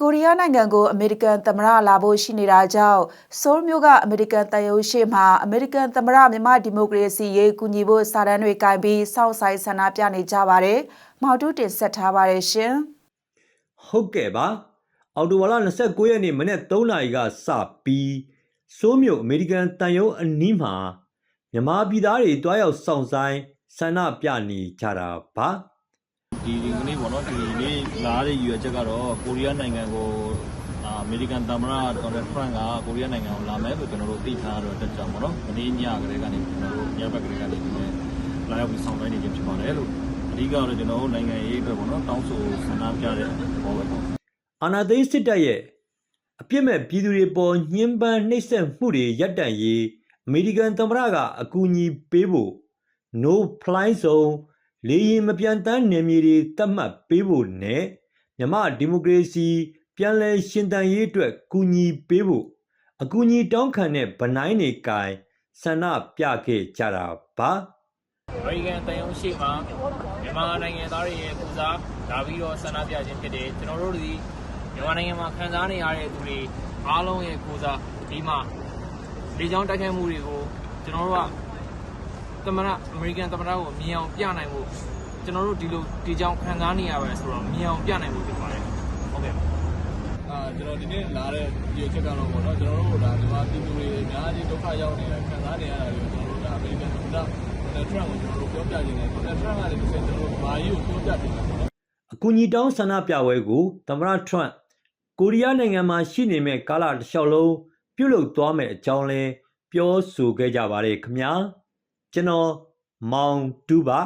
ကိုရီးယားနိုင်ငံကိုအမေရိကန်သမ္မတလာဖို့ရှိနေတာကြောင့်ဆိုးလ်မြို့ကအမေရိကန်တန်ယုံရှိမှအမေရိကန်သမ္မတမြန်မာဒီမိုကရေစီရေးကူညီဖို့စာတမ်းတွေကင်ပြီးစောင့်ဆိုင်ဆန္ဒပြနေကြပါတယ်။မော်တူးတင်ဆက်ထားပါတယ်ရှင်။ဟုတ်ကဲ့ပါအော်တိုဝါလာ29ရက်နေ့မနေ့3နာရီကစပြီးစိုးမြို့အမေရိကန်တန်ယုံအနီးမှာမြန်မာပြည်သားတွေတွားရောက်ဆောင်ဆိုင်ဆန္ဒပြနေကြတာပါ ဒီဒီကနေ့ပေါ့နော်ဒီနေ့လာတဲ့ရည်ရွယ်ချက်ကတော့ကိုရီးယားနိုင်ငံကိုအာအမေရိကန်သမ္မတဒေါ်နယ်ထရန့်ကကိုရီးယားနိုင်ငံကိုလာမယ်လို့ကျွန်တော်တို့သိထားတော့တက်ကြပေါ့နော်မနေ့ညကလေးကနေကျွန်တော်တို့ညဘက်ကလေးကနေဒီနေ့လာရောက်ပြီးဆောင်တိုင်းနေခြင်းဖြစ်ပါတယ်လို့အဓိကတော့ကျွန်တော်တို့နိုင်ငံရေးအတွက်ပေါ့နော်တောင်းဆိုဆန္ဒပြတဲ့ဘောပဲပေါ့အာနာသိန်းစစ်တပ်ရဲ့အပြစ်မဲ့ပြည်သူတွေပေါ်ညှဉ်းပန်းနှိပ်စက်မှုတွေရပ်တန့်ရေးအမေရိကန်သမ္မတကအကူအညီပေးဖို့ no fly zone လေယာဉ်မပြန်တမ်းနယ်မြေတွေတတ်မှတ်ပေးဖို့နဲ့မြမဒီမိုကရေစီပြန်လည်ရှင်သန်ရေးအတွက်ကူညီပေးဖို့အကူအညီတောင်းခံတဲ့ဗနိုင်းတွေကင်ဆန္ဒပြခဲ့ကြတာပါအမေရိကန်တန်ယုံရှိမှာမြန်မာနိုင်ငံသားတွေရဲ့ပူဇာလာပြီးတော့ဆန္ဒပြခြင်းဖြစ်တယ်ကျွန်တော်တို့ဒီမြန်မာနိုင်ငံမှာခံစားနေရတဲ့သူတွေအားလုံးရဲ့ပူဇာဒီမှာလေကြောင်းတိုက်ခိုက်မှုတွေကိုကျွန်တော်တို့ကသ မ္မတအမေရိကန်သမ္မတကိုမြင်အောင်ပြနိုင်ဖို့ကျွန်တော်တို့ဒီလိုဒီကြောင်းခံစားနေရပါဆိုတော့မြင်အောင်ပြနိုင်ဖို့ဖြစ်ပါတယ်ဟုတ်ကဲ့အာကျွန်တော်ဒီနေ့လာတဲ့ရည်ရွယ်ချက်ကတော့ပေါ့နော်ကျွန်တော်တို့ဒါဒီမှာပြည်သူတွေအများကြီးဒုက္ခရောက်နေတာခံစားနေရတာတွေကျွန်တော်တို့ဒါအမေရိကန်သမ္မတဒေါ်နယ်ထရန့်ကိုကျွန်တော်တို့ပြောပြခြင်းနဲ့ဒေါ်နယ်ထရန့်ကလည်းတစ်ဆင့်ကျွန်တော်တို့မာကြီးကိုပြောပြခြင်းနဲ့ပေါ့နော်အကူအညီတောင်းဆန္ဒပြပွဲကိုသမ္မတထရန့်ကိုရီးယားနိုင်ငံမှာရှိနေမဲ့ကာလတစ်လျှောက်လုံးပြုလုပ်သွားမယ်အကြောင်းလဲပြောဆိုခဲ့ကြပါတယ်ခင်ဗျာ ကျွန်တော်မောင်တူပါ